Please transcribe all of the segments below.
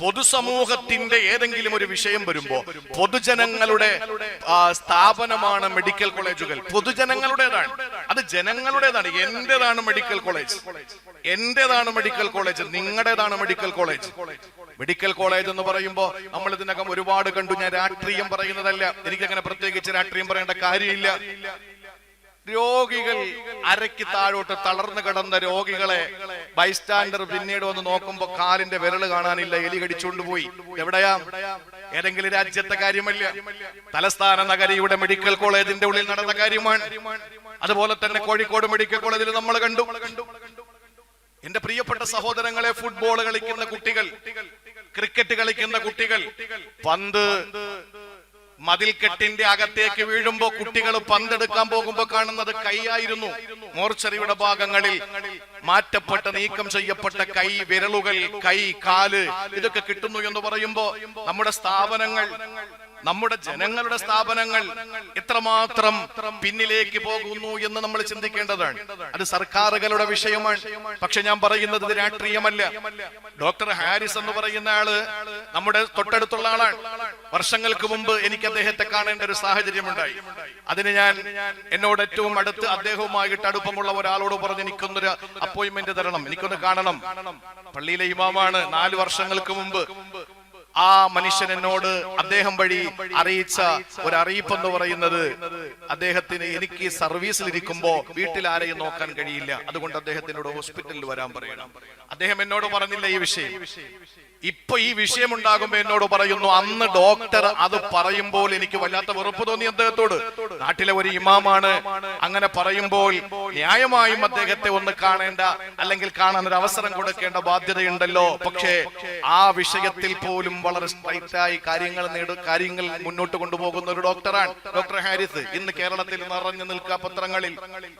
പൊതുസമൂഹത്തിന്റെ ഏതെങ്കിലും ഒരു വിഷയം വരുമ്പോ പൊതുജനങ്ങളുടെ സ്ഥാപനമാണ് മെഡിക്കൽ കോളേജുകൾ. പൊതുജനങ്ങളുടേതാണ്. അത് ജനങ്ങളുടേതാണ്. എന്റേതാണ് മെഡിക്കൽ കോളേജ്? എന്റേതാണ് മെഡിക്കൽ കോളേജ്? നിങ്ങളുടേതാണ് മെഡിക്കൽ കോളേജ്? മെഡിക്കൽ കോളേജ് എന്ന് പറയുമ്പോൾ നമ്മൾ ഇതിനകം ഒരുപാട് കണ്ടു. ഞാൻ രാഷ്ട്രീയം പറയുന്നതല്ല. എനിക്കങ്ങനെ പ്രത്യേകിച്ച് രാഷ്ട്രീയം പറയേണ്ട കാര്യമില്ല. രോഗികൾ അരയ്ക്ക് താഴോട്ട് തളർന്നു കിടന്ന രോഗികളെ ബൈസ്റ്റാൻഡർ പിന്നീട് വന്ന് നോക്കുമ്പോ കാലിന്റെ വിരൽ കാണാനില്ല എലി കടിച്ചുകൊണ്ട് പോയി. എവിടെയാ? ഏതെങ്കിലും രാജ്യത്തെ കാര്യമല്ല? തലസ്ഥാന നഗരിയുടെ മെഡിക്കൽ കോളേജിന്റെ ഉള്ളിൽ നടന്ന കാര്യമാണ്. അതുപോലെ തന്നെ കോഴിക്കോട് മെഡിക്കൽ കോളേജിൽ നമ്മൾ കണ്ടു. എന്റെ പ്രിയപ്പെട്ട സഹോദരങ്ങളെ ഫുട്ബോൾ കളിക്കുന്ന കുട്ടികൾ ക്രിക്കറ്റ് കളിക്കുന്ന കുട്ടികൾ പന്ത് മതിൽക്കെട്ടിന്റെ അകത്തേക്ക് വീഴുമ്പോ കുട്ടികൾ പന്തെടുക്കാൻ പോകുമ്പോ കാണുന്നത് കൈയായിരുന്നു. മോർച്ചറിയുടെ ഭാഗങ്ങളിൽ മാറ്റപ്പെട്ട നീക്കം ചെയ്യപ്പെട്ട കൈ വിരലുകൾ കൈ കാൽ ഇതൊക്കെ കിട്ടുന്നു എന്ന് പറയുമ്പോ നമ്മുടെ സ്ഥാപനങ്ങൾ നമ്മുടെ ജനങ്ങളുടെ സ്ഥാപനങ്ങൾ എത്രമാത്രം പിന്നിലേക്ക് പോകുന്നു എന്ന് നമ്മൾ ചിന്തിക്കേണ്ടതാണ്. അത് സർക്കാരുകളുടെ വിഷയമാണ്. പക്ഷെ ഞാൻ പറയുന്നത് രാഷ്ട്രീയമല്ല. ഡോക്ടർ ഹാരിസ് എന്ന് പറയുന്ന ആൾ നമ്മുടെ തൊട്ടടുത്തുള്ള ആളാണ്. വർഷങ്ങൾക്ക് മുമ്പ് എനിക്ക് അദ്ദേഹത്തെ കാണേണ്ട ഒരു സാഹചര്യം ഉണ്ടായി അതിന് ഞാൻ എന്നോട് ഏറ്റവും അടുത്ത് അദ്ദേഹവുമായിട്ട് അടുപ്പമുള്ള ഒരാളോട് പറഞ്ഞ് എനിക്കൊന്നൊരു അപ്പോയിന്റ്മെന്റ് തരണം. എനിക്കൊന്ന് കാണണം. പള്ളിയിലെ ഇമാമാണ് നാല് വർഷങ്ങൾക്ക് മുമ്പ് ആ മനുഷ്യൻ എന്നോട് അദ്ദേഹം വഴി അറിയിച്ച ഒരു അറിയിപ്പ് എന്ന് പറയുന്നത് അദ്ദേഹത്തിന് എനിക്ക് സർവീസിൽ ഇരിക്കുമ്പോ വീട്ടിൽ ആരെയും നോക്കാൻ കഴിയില്ല. അതുകൊണ്ട് അദ്ദേഹത്തിനോട് ഹോസ്പിറ്റലിൽ വരാൻ പറയണം. അദ്ദേഹം എന്നോട് പറഞ്ഞില്ല ഈ വിഷയം. ഇപ്പൊ ഈ വിഷയം ഉണ്ടാകുമ്പോ എന്നോട് പറയുന്നു അന്ന് ഡോക്ടർ അത് പറയുമ്പോൾ എനിക്ക് വല്ലാത്ത വെറുപ്പ് തോന്നി അദ്ദേഹത്തോട്. നാട്ടിലെ ഒരു ഇമാമാണ് അങ്ങനെ പറയുമ്പോൾ ന്യായമായും അദ്ദേഹത്തെ ഒന്ന് കാണേണ്ട അല്ലെങ്കിൽ കാണാൻ ഒരു അവസരം കൊടുക്കേണ്ട ബാധ്യതയുണ്ടല്ലോ. പക്ഷേ ആ വിഷയത്തിൽ പോലും വളരെ സ്ട്രൈറ്റായി കാര്യങ്ങൾ നേട കാര്യങ്ങൾ മുന്നോട്ട് കൊണ്ടുപോകുന്ന ഒരു ഡോക്ടറാണ് ഡോക്ടർ ഹാരിസ് ഇന്ന് കേരളത്തിൽ നിറഞ്ഞു നിൽക്കുക പത്രങ്ങളിൽ.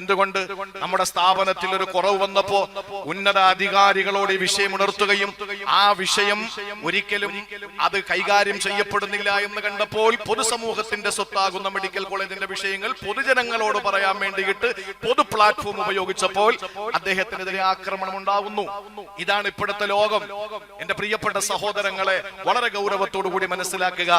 എന്തുകൊണ്ട്? നമ്മുടെ സ്ഥാപനത്തിൽ ഒരു കുറവ് വന്നപ്പോ ഉന്നത അധികാരികളോട് ഈ വിഷയം ഉണർത്തുകയും ആ വിഷയം ഒരിക്കലും അത് കൈകാര്യം ചെയ്യപ്പെടുന്നില്ല എന്ന് കണ്ടപ്പോൾ പൊതുസമൂഹത്തിന്റെ സ്വത്താകുന്ന മെഡിക്കൽ കോളേജിന്റെ വിഷയങ്ങൾ പൊതുജനങ്ങളോട് പറയാൻ വേണ്ടിയിട്ട് പൊതു പ്ലാറ്റ്ഫോം ഉപയോഗിച്ചപ്പോൾ അദ്ദേഹത്തിനെതിരെ ആക്രമണം ഉണ്ടാകുന്നു ഇതാണ് ഇപ്പോഴത്തെ ലോകം. എന്റെ പ്രിയപ്പെട്ട സഹോദരങ്ങളെ വളരെ ഗൗരവത്തോടു കൂടി മനസ്സിലാക്കുക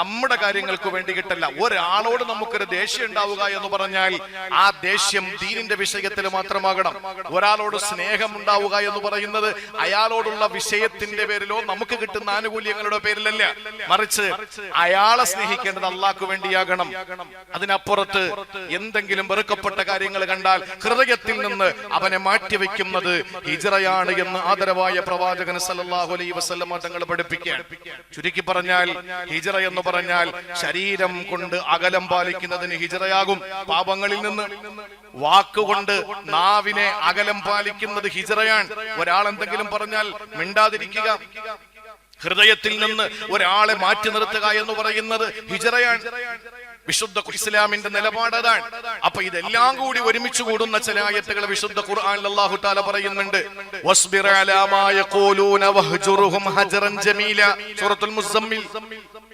നമ്മുടെ കാര്യങ്ങൾക്ക് വേണ്ടിയിട്ടല്ല ഒരാളോട് നമുക്കൊരു ദേഷ്യം ഉണ്ടാവുക എന്ന് പറഞ്ഞാൽ ആ ദേഷ്യം ദീനിന്റെ വിഷയത്തിൽ മാത്രമാകണം. ഒരാളോട് സ്നേഹം ഉണ്ടാവുക എന്ന് പറയുന്നത് അയാളോടുള്ള വിഷയത്തിന്റെ പേരിലോ നമുക്ക് കിട്ടുന്ന ആനുകൂല്യങ്ങളുടെ പേരിലല്ല. മറിച്ച് അയാളെ സ്നേഹിക്കേണ്ടത് അള്ളാഹ്ക്ക് വേണ്ടിയാകണം. അതിനപ്പുറത്ത് എന്തെങ്കിലും വെറുക്കപ്പെട്ട കാര്യങ്ങൾ കണ്ടാൽ ഹൃദയത്തിൽ നിന്ന് അവനെ മാറ്റിവെക്കുന്നത് ഹിജറയാണ് എന്ന് ആദരവായ പ്രവാചകൻ സല്ലാഹു അലൈ വസ്ലമ തങ്ങൾ പഠിപ്പിക്കുകയാണ്. ചുരുക്കി പറഞ്ഞാൽ ഹിജറ എന്ന് പറഞ്ഞാൽ ശരീരം കൊണ്ട് അകലം പാലിക്കുന്നതിന് ഹിജറയാകും. പാപങ്ങളിൽ നിന്ന് വാക്കുകൊണ്ട് നാവിനെ അകലം പാലിക്കുന്നത് ഹിജറയാണ്. ഒരാൾ എന്തെങ്കിലും പറഞ്ഞാൽ മിണ്ടാതിരിക്കുക. ഹൃദയത്തിൽ നിന്ന് ഒരാളെ മാറ്റി നിർത്തുക എന്ന് പറയുന്നത് ഹിജറയാണ്. വിശുദ്ധ ഇസ്ലാമിന്റെ നിലപാട് അതാണ്. അപ്പൊ ഇതെല്ലാം കൂടി ഒരുമിച്ച് കൂടുന്ന ചില ആയത്തുകൾ വിശുദ്ധ ഖുർആനിൽ അല്ലാഹു തആല പറയുന്നുണ്ട്. അലാ മാ യഖൂലൂന വഹ്ജുറുഹും ജമീല. സൂറത്തുൽ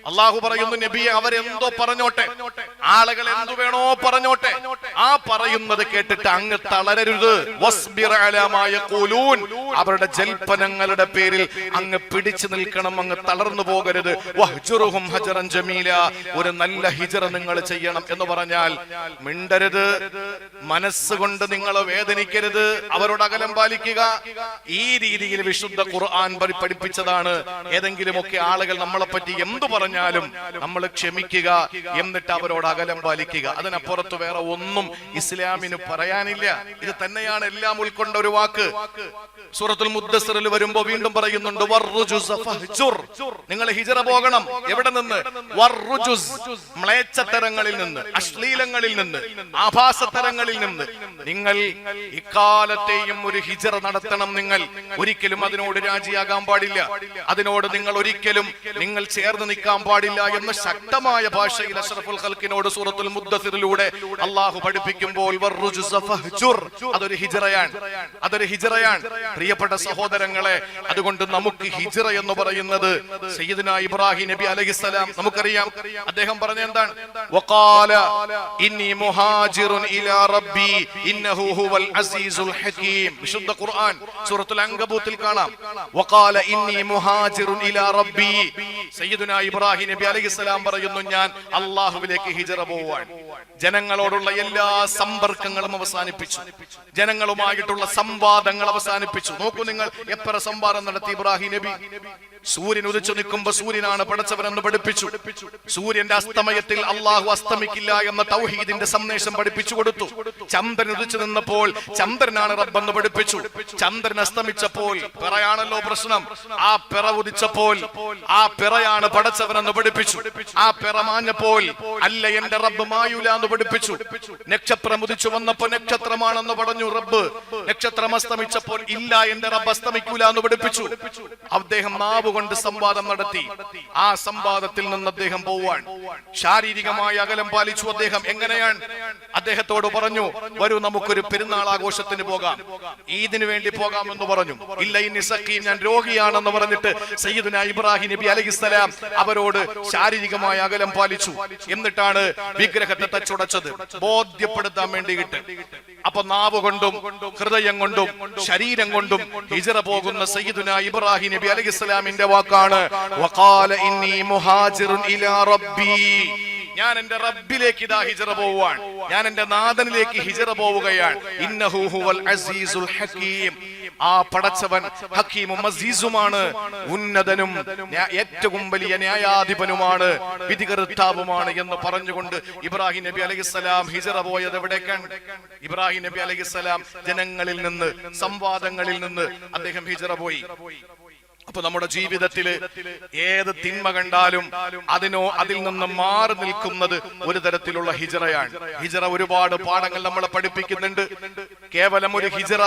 അള്ളാഹു പറയുന്നു നബിയെ അവരെന്തോ പറഞ്ഞോട്ടെ? ആളുകൾ എന്തു വേണോ പറഞ്ഞോട്ടെ? ആ പറയുന്നത് കേട്ടിട്ട് അങ്ങ് തളരരുത്. അവരുടെ ജൽപ്പനങ്ങളുടെ പേരിൽ അങ്ങ് പിടിച്ചു നിൽക്കണം അങ്ങ് തളർന്നു പോകരുത്. ജമീല ഒരു നല്ല ഹിജറ നിങ്ങൾ ചെയ്യണം എന്ന് പറഞ്ഞാൽ മിണ്ടരുത്. മനസ്സുകൊണ്ട് നിങ്ങൾ വേദനിക്കരുത്. അവരോട് അകലം പാലിക്കുക. ഈ രീതിയിൽ വിശുദ്ധ ഖുർആൻ പഠിപ്പിച്ചതാണ്. ഏതെങ്കിലുമൊക്കെ ആളുകൾ നമ്മളെ പറ്റി എന്തു പറഞ്ഞാലും നമ്മൾ ക്ഷമിക്കുക എന്നിട്ട് അവരോട് അകലം പാലിക്കുക. അതിനപ്പുറത്ത് വേറെ ഒന്നും ഇസ്ലാമിന് പറയാനില്ല. ഇത് തന്നെയാണ് എല്ലാം ഉൾക്കൊണ്ട ഒരു വാക്ക്. സൂറത്തുൽ മുദ്ദസറിൽ വരുമ്പോ വീണ്ടും പറയുന്നുണ്ട്. നിങ്ങൾ ഹിജറ പോകണം. എവിടെ നിന്ന്? വർറുജുസ് മ്ലേച്ഛത്തരങ്ങളിൽ നിന്ന് അശ്ലീലങ്ങളിൽ നിന്ന് ആഭാസത്തരങ്ങളിൽ നിന്ന്. നിങ്ങൾ ഇക്കാലത്തെയും ഒരു ഹിജറ നടത്തണം നിങ്ങൾ. ഒരിക്കലും അതിനോട് രാജിയാകാൻ പാടില്ല. അതിനോട് നിങ്ങൾ ഒരിക്കലും നിങ്ങൾ ചേർന്ന് നിൽക്കാൻ പാടില്ല എന്ന് ശക്തമായ ഭാഷയിൽ അഷ്റഫുൽ ഖൽക്കിനോട് സൂറത്തുൽ മുദ്ദസിറിലൂടെ അള്ളാഹു പഠിപ്പിക്കുമ്പോൾ. അതൊരു ഹിജറയാണ്. അതൊരു ഹിജറയാണ്. പ്രിയപ്പെട്ട സഹോദരങ്ങളെ അതുകൊണ്ട് നമുക്ക് ഹിജറ എന്ന് പറയുന്നത് സയ്യിദ്ന ഇബ്രാഹിം നബി അലൈഹിസ്സലാം നമുക്കറിയാം. അദ്ദേഹം പറഞ്ഞ എന്താണ്? വഖാല ഇന്നി മുഹാജിറുൻ ഇലാ റബ്ബി ഇന്നഹു ഹുവൽ അസീസുൽ ഹകീം വിശുദ്ധ ഖുർആൻ സൂറത്തുൽ അങ്കബൂത്തിൽ കാണാം. വഖാല ഇന്നി മുഹാജിറുൻ ഇലാ റബ്ബി സയ്യിദ്ന ഇബ്രാഹിം നബി അലൈഹിസ്സലാം പറയുന്നു ഞാൻ അള്ളാഹുവിലേക്ക് ഹിജറ പോവാൻ. ജനങ്ങളോടുള്ള എല്ലാ സമ്പർക്കങ്ങളും അവസാനിപ്പിച്ചു. ജനങ്ങളുമായിട്ടുള്ള സംവാദങ്ങൾ അവസാനിപ്പിച്ചു. നോക്കൂ നിങ്ങൾ എത്ര സംവാദം നടത്തി ഇബ്രാഹിം നബി. സൂര്യൻ ഉദിച്ചു നിൽക്കുമ്പോ സൂര്യനാണ് പഠിച്ചവനെന്ന് പഠിപ്പിച്ചു. സൂര്യന്റെ അസ്തമയത്തിൽ അള്ളാഹു അസ്തമിക്കില്ല എന്ന തൗഹീദിന്റെ സന്ദേശം പഠിപ്പിച്ചു കൊടുത്തു. ചന്ദ്രൻ ഉദിച്ചു നിന്നപ്പോൾ ചന്ദ്രനാണ് റബ്ബെന്ന് പഠിപ്പിച്ചു. ചന്ദ്രൻ അസ്തമിച്ചപ്പോൾ പിറയാണല്ലോ പ്രശ്നം. ആ പിറ ഉദിച്ചപ്പോൾ ആ പിറയാണ് പടച്ചവനെന്ന് പഠിപ്പിച്ചു. ആ പിറ മാഞ്ഞപ്പോൾ അല്ല എന്റെ റബ്ബ് മായൂല എന്ന് പഠിപ്പിച്ചു. നക്ഷത്രം ഉദിച്ചു വന്നപ്പോ നക്ഷത്രമാണെന്ന് പറഞ്ഞു റബ്ബ് നക്ഷത്രം അസ്തമിച്ചപ്പോൾ ഇല്ല എന്റെ റബ്ബ് അസ്തമിക്കൂല എന്ന് പഠിപ്പിച്ചു. അദ്ദേഹം നാവ് കൊണ്ട് സംവാദം നടത്തി. ആ സംവാദത്തിൽ നിന്ന് അദ്ദേഹം പോവാൻ. ശാരീരികമായ അകലം പാലിച്ചു അദ്ദേഹം. എങ്ങനെയാണ്? അദ്ദേഹത്തോട് പറഞ്ഞു വരൂ നമുക്കൊരു പെരുന്നാൾ ആഘോഷത്തിന് പോകാം. ഈദിന് വേണ്ടി പോകാമെന്ന് പറഞ്ഞു. ഇല്ല ഇനി സഖീം ഞാൻ രോഗിയാണെന്ന് പറഞ്ഞിട്ട് സയ്യിദുന ഇബ്രാഹിം നബി അലഹിസ്സലാം അവരോട് ശാരീരികമായ അകലം പാലിച്ചു. എന്നിട്ടാണ് വിഗ്രഹത്തെ തച്ചുടച്ചത്. ബോധ്യപ്പെടുത്താൻ വേണ്ടിയിട്ട്. അപ്പൊ നാവ് കൊണ്ടും ഹൃദയം കൊണ്ടും ശരീരം കൊണ്ടും ഹിജറ പോകുന്ന സയ്യിദുന ഇബ്രാഹിം നബി അലൈഹിസ്സലാമിന്റെ വാക്കാണ്. വഖാല ഇന്നി ഇലാ റബ്ബി. ഞാൻ എന്റെ റബ്ബിലേക്ക് ഇതാ ഹിജറ പോവുകയാണ്. ഞാൻ എന്റെ നാഥനിലേക്ക് ഹിജറ പോവുകയാണ്. ഇന്നഹു ഹുവൽ അസീസുൽ ആ പടച്ചവൻ ഹക്കീമും ഉന്നതനും ഏറ്റവും വലിയ ന്യായാധിപനുമാണ് വിധികർത്താവുമാണ് എന്ന് പറഞ്ഞുകൊണ്ട് ഇബ്രാഹിം നബി അലൈഹിസ്സലാം ഹിജറ പോയത് എവിടേക്കാണ്? ഇബ്രാഹിം നബി അലൈഹിസ്സലാം ജനങ്ങളിൽ നിന്ന് സംവാദങ്ങളിൽ നിന്ന് അദ്ദേഹം ഹിജറ പോയി. അപ്പൊ നമ്മുടെ ജീവിതത്തിൽ ഏത് തിന്മ കണ്ടാലും അതിനോ അതിൽ നിന്ന് മാറി നിൽക്കുന്നത് ഒരു തരത്തിലുള്ള ഹിജറയാണ്. ഹിജറ ഒരുപാട് പാഠങ്ങൾ നമ്മളെ പഠിപ്പിക്കുന്നുണ്ട്. കേവലം ഒരു ഹിജറ.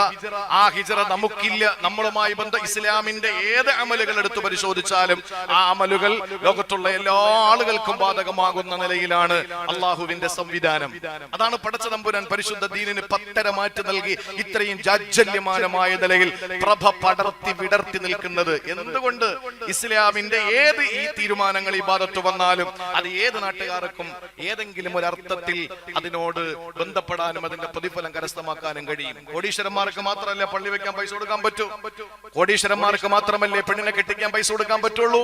ആ ഹിജറ നമുക്കില്ല. നമ്മളുമായി ബന്ധ ഇസ്ലാമിന്റെ ഏത് അമലുകൾ എടുത്തു പരിശോധിച്ചാലും ആ അമലുകൾ ലോകത്തുള്ള എല്ലാ ആളുകൾക്കും ബാധകമാകുന്ന നിലയിലാണ് അള്ളാഹുവിന്റെ സംവിധാനം. അതാണ് പടച്ച തമ്പുരാൻ പരിശുദ്ധ ദീനിന് പത്തര മാറ്റി നൽകി. ഇത്രയും ജാജ്ജല്യമാനമായ നിലയിൽ പ്രഭ പടർത്തി വിടർത്തി നിൽക്കുന്നത് എന്തുകൊണ്ട് ഇസ്ലാമിന്റെ ഏത് ഈ തീരുമാനങ്ങൾ ഭാഗത്ത് വന്നാലും അത് ഏത് നാട്ടുകാർക്കും ഏതെങ്കിലും ഒരു അർത്ഥത്തിൽ അതിനോട് ബന്ധപ്പെടാനും അതിന്റെ പ്രതിഫലം കരസ്ഥമാക്കാനും കഴിയും. കോടീശ്വരന്മാർക്ക് മാത്രമല്ല പള്ളി വെക്കാൻ പൈസ കൊടുക്കാൻ പറ്റൂ? കോടീശ്വരന്മാർക്ക് മാത്രമല്ലേ പെണ്ണിനെ കെട്ടിക്കാൻ പൈസ കൊടുക്കാൻ പറ്റുള്ളൂ?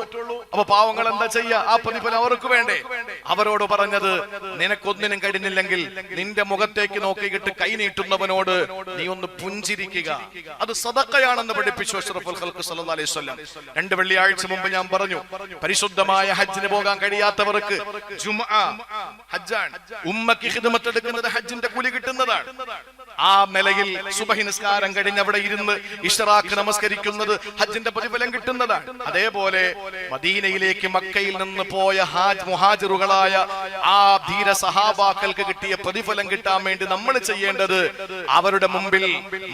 അപ്പൊ പാവങ്ങൾ എന്താ ചെയ്യുക? ആ പ്രതിഫലം അവർക്ക് വേണ്ടേ? അവരോട് പറഞ്ഞത് നിനക്കൊന്നിനും കഴിഞ്ഞില്ലെങ്കിൽ നിന്റെ മുഖത്തേക്ക് നോക്കിയിട്ട് കൈ നീട്ടുന്നവനോട് നീ ഒന്ന് പുഞ്ചിരിക്കുക. അത് സദക്കയാണെന്ന് പഠിപ്പിച്ചു അഷ്റഫുൽ അലൈഹി വസല്ലം. രണ്ട് വെള്ളിയാഴ്ച മുമ്പ് ഞാൻ പറഞ്ഞു പരിശുദ്ധമായ ഹജ്ജിന് പോകാൻ കഴിയാത്തവർക്ക് ഹജ്ജാണ്. ഉമ്മക്ക് ഹിദ്മത്ത് എടുക്കുന്നത് ഹജ്ജിന്റെ കൂലി കിട്ടുന്നതാണ്. ആ നിലയിൽ സുബഹി നിസ്കാരം കഴിഞ്ഞ് അവിടെ ഇരുന്ന് ഇഷറാഖ് നമസ്കരിക്കുന്നത് ഹജ്ജിന്റെ പ്രതിഫലം കിട്ടുന്നതാണ്. അതേപോലെ മദീനയിലേക്ക് മക്കയിൽ നിന്ന് പോയ ഹാജ് മുഹാജിറുകളായ ആ ധീര സഹാബാക്കൾക്ക് കിട്ടിയ പ്രതിഫലം കിട്ടാൻ വേണ്ടി നമ്മൾ ചെയ്യേണ്ടത് അവരുടെ മുമ്പിൽ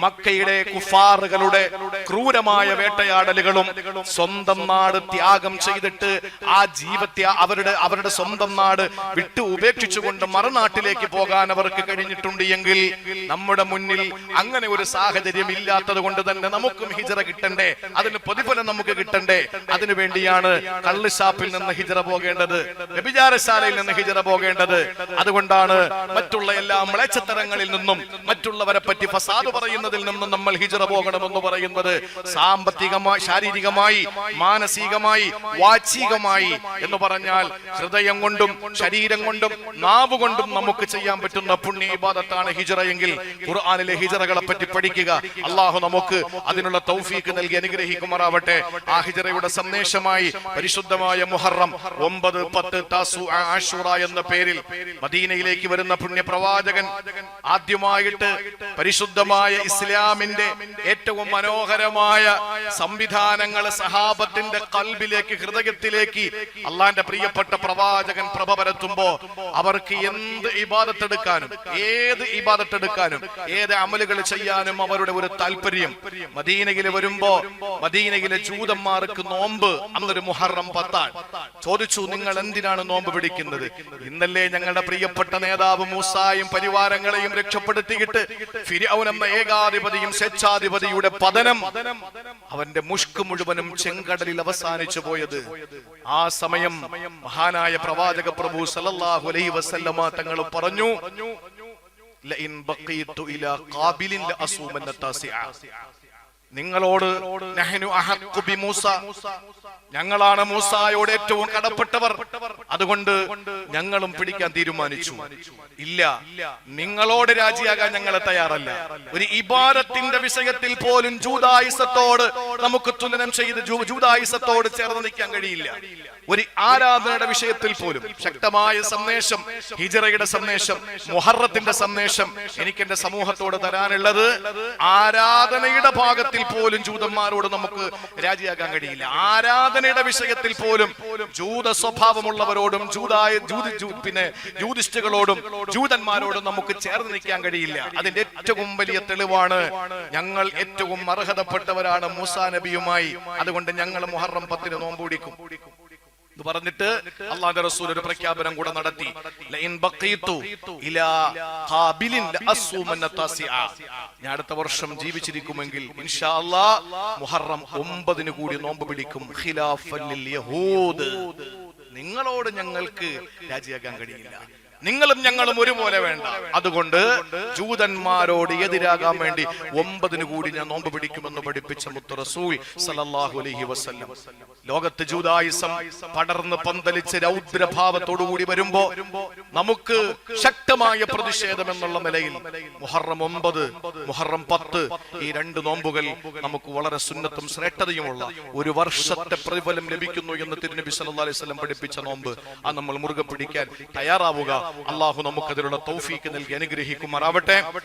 മക്കയുടെ കുഫാറുകളുടെ ക്രൂരമായ വേട്ടയാടലുകളും സ്വന്തം നാട് ത്യാഗം ചെയ്തിട്ട് ആ ജീവത്തെ അവരുടെ അവരുടെ സ്വന്തം നാട് വിട്ടു ഉപേക്ഷിച്ചുകൊണ്ട് മറുനാട്ടിലേക്ക് പോകാൻ അവർക്ക് കഴിഞ്ഞിട്ടുണ്ട് എങ്കിൽ നമ്മുടെ മുന്നിൽ അങ്ങനെ ഒരു സാഹചര്യം ഇല്ലാത്തത് കൊണ്ട് തന്നെ നമുക്കും ഹിജറ കിട്ടണ്ടേ? അതിന് പ്രതിഫലം നമുക്ക് കിട്ടണ്ടേ? അതിനു വേണ്ടിയാണ് കള്ളുഷാപ്പിൽ നിന്ന് ഹിജറ പോകേണ്ടത് വ്യഭിചാരശാലയിൽ നിന്ന് ഹിജറ പോകേണ്ടത്. അതുകൊണ്ടാണ് മറ്റുള്ള എല്ലാ മ്ലേച്ഛത്തരങ്ങളിൽ നിന്നും മറ്റുള്ളവരെ പറ്റി ഫസാദ് പറയുന്നതിൽ നിന്നും നമ്മൾ ഹിജറ പോകണമെന്ന് പറയുന്നത്. സാമ്പത്തികമായി ശാരീരികമായി മാനസികമായി വാചികമായി എന്ന് പറഞ്ഞാൽ ഹൃദയം കൊണ്ടും ശരീരം കൊണ്ടും നാവ് കൊണ്ടും നമുക്ക് ചെയ്യാൻ പറ്റുന്ന പുണ്യ ഇബാദത്താണ് ഹിജറ എങ്കിൽ ഖുർആനിലെ ഹിജറകളെ പറ്റി പഠിക്കുക. അള്ളാഹു നമുക്ക് അതിനുള്ള തൗഫീക്ക് നൽകി അനുഗ്രഹിക്കുമാറാവട്ടെ. ആ ഹിജറയുടെ സന്ദേശമായി പരിശുദ്ധമായ മുഹറം ഒമ്പത് പത്ത് താസു ആഷുറ എന്ന പേരിൽ മദീനയിലേക്ക് വരുന്ന പുണ്യപ്രവാചകൻ ആദ്യമായിട്ട് പരിശുദ്ധമായ ഇസ്ലാമിന്റെ ഏറ്റവും മനോഹരമായ സംവിധാനങ്ങൾ സഹാബത്തിന് സഹാബത്തിന്റെ കൽബിലേക്ക് ഹൃദയത്തിലേക്ക് അള്ളാന്റെ പ്രിയപ്പെട്ട പ്രവാചകൻ പ്രഭ പരത്തുമ്പോ അവർക്ക് എന്ത് ഇബാദത്തെടുക്കാനും ഏത് ഇബാദത്തെടുക്കാനും ഏത് അമലുകൾ ചെയ്യാനും അവരുടെ ഒരു താല്പര്യം മദീനയിൽ വരുമ്പോ മദീനയിലെ ജൂതന്മാർക്ക് നോമ്പ് അന്നൊരു മുഹറം പത്താൻ. ചോദിച്ചു നിങ്ങൾ എന്തിനാണ് നോമ്പ് പിടിക്കുന്നത്? ഇന്നല്ലേ ഞങ്ങളുടെ പ്രിയപ്പെട്ട നേതാവ് മൂസായും പരിവാരങ്ങളെയും രക്ഷപ്പെടുത്തിയിട്ട് ഫിരൗൻ എന്ന ഏകാധിപതിയും സ്വേച്ഛാധിപതിയുടെ പതനം. അവന്റെ മുഷ്ക് മുഴുവനും ചെങ്കടലിൽ അവസാനിച്ചു പോയത്. ആ സമയം മഹാനായ പ്രവാചക പ്രഭു സലല്ലാഹു അലൈ വസല്ലമ തങ്ങൾ പറഞ്ഞു നിങ്ങളോട് ഞങ്ങളാണ് മൂസായോട് ഏറ്റവും കടപ്പെട്ടവർ. അതുകൊണ്ട് ഞങ്ങളും പിടിക്കാൻ തീരുമാനിച്ചു. ഇല്ല നിങ്ങളോട് രാജിയാകാൻ ഞങ്ങളെ തയ്യാറല്ല. ഒരു ഇബാരത്തിന്റെ വിഷയത്തിൽ പോലും ജൂതായുസത്തോട് നമുക്ക് തുലനം ചെയ്ത് ജൂതായുസത്തോട് ചേർന്ന് നിൽക്കാൻ കഴിയില്ല. ഒരു ആരാധനയുടെ വിഷയത്തിൽ പോലും ശക്തമായ സന്ദേശം ഹിജറയുടെ സന്ദേശം മുഹറത്തിന്റെ സന്ദേശം എനിക്ക് എന്റെ സമൂഹത്തോട് തരാനുള്ളത് ആരാധനയുടെ ഭാഗത്തിൽ പോലും ജൂതന്മാരോട് നമുക്ക് രാജിയാക്കാൻ കഴിയില്ല. ആരാധനയുടെ വിഷയത്തിൽ പോലും ജൂത സ്വഭാവമുള്ളവരോടും ജൂതായ പിന്നെ ജൂതിസ്റ്റുകളോടും ജൂതന്മാരോടും നമുക്ക് ചേർന്ന് നിൽക്കാൻ കഴിയില്ല. അതിന്റെ ഏറ്റവും വലിയ തെളിവാണ് ഞങ്ങൾ ഏറ്റവും അർഹതപ്പെട്ടവരാണ് മൂസാ നബിയുമായി. അതുകൊണ്ട് ഞങ്ങൾ മുഹറം പത്തിന് നോമ്പൂടിക്കും ഇത് പറഞ്ഞിട്ട് അള്ളാഹുന്റെ റസൂൽ ഒരു പ്രഖ്യാപനം കൂടെ നടത്തി. ലൈൻ ബഖീതു ഇലാ ഖാബിലിൻ ഞാൻ അടുത്ത വർഷം ജീവിച്ചിരിക്കുമെങ്കിൽ ഇൻഷാ അല്ലാഹ് മുഹറം ഒമ്പതിന് കൂടി നോമ്പ് പിടിക്കും യഹൂദ്. നിങ്ങളോട് ഞങ്ങൾക്ക് രാജിയാക്കാൻ കഴിയില്ല. നിങ്ങളും ഞങ്ങളും ഒരുപോലെ വേണ്ട. അതുകൊണ്ട് ജൂതന്മാരോട് എതിരാകാൻ വേണ്ടി ഒമ്പതിന് കൂടി ഞാൻ നോമ്പ് പിടിക്കുമെന്ന് പഠിപ്പിച്ച മുത്ത് റസൂൽ അലൈഹി വസല്ലം. ലോകത്ത് ജൂതായുസം പടർന്ന് പന്തലിച്ച് രൗദ്രഭാവത്തോടു കൂടി വരുമ്പോ നമുക്ക് ശക്തമായ പ്രതിഷേധം എന്നുള്ള നിലയിൽ മുഹറം ഒമ്പത് മുഹറം പത്ത് ഈ രണ്ട് നോമ്പുകൾ നമുക്ക് വളരെ സുന്നത്തും ശ്രേഷ്ഠതയുമുള്ള ഒരു വർഷത്തെ പ്രതിഫലം ലഭിക്കുന്നു എന്ന് തിരുനബി സല്ലാ അലൈഹി വസല്ലം പഠിപ്പിച്ച നോമ്പ്. ആ നമ്മൾ മുറുകെ പിടിക്കാൻ തയ്യാറാവുക. അള്ളാഹു നമുക്കതിലുള്ള തൗഫീക്ക് നൽകി അനുഗ്രഹിക്കുമാറാവട്ടെ.